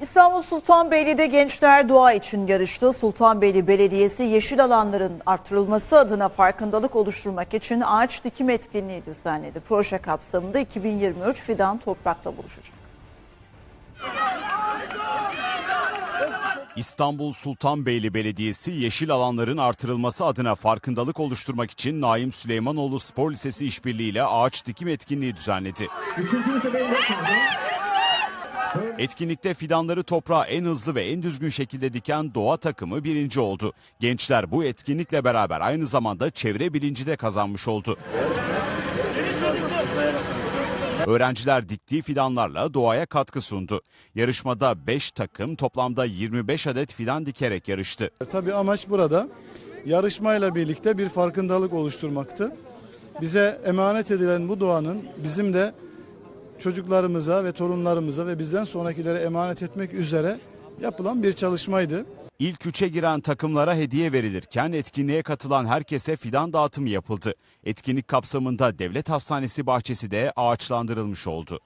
İstanbul Sultanbeyli'de gençler doğa için yarıştı. Sultanbeyli Belediyesi yeşil alanların artırılması adına farkındalık oluşturmak için ağaç dikim etkinliği düzenledi. Proje kapsamında 2023 fidan toprakla buluşacak. İstanbul Sultanbeyli Belediyesi yeşil alanların artırılması adına farkındalık oluşturmak için Naim Süleymanoğlu Spor Lisesi işbirliğiyle ağaç dikim etkinliği düzenledi. Etkinlikte fidanları toprağa en hızlı ve en düzgün şekilde diken doğa takımı birinci oldu. Gençler bu etkinlikle beraber aynı zamanda çevre bilinci de kazanmış oldu. Öğrenciler diktiği fidanlarla doğaya katkı sundu. Yarışmada 5 takım toplamda 25 adet fidan dikerek yarıştı. Tabii amaç burada yarışmayla birlikte bir farkındalık oluşturmaktı. Bize emanet edilen bu doğanın bizim de çocuklarımıza ve torunlarımıza ve bizden sonrakilere emanet etmek üzere yapılan bir çalışmaydı. İlk üçe giren takımlara hediye verilirken etkinliğe katılan herkese fidan dağıtımı yapıldı. Etkinlik kapsamında devlet hastanesi bahçesi de ağaçlandırılmış oldu.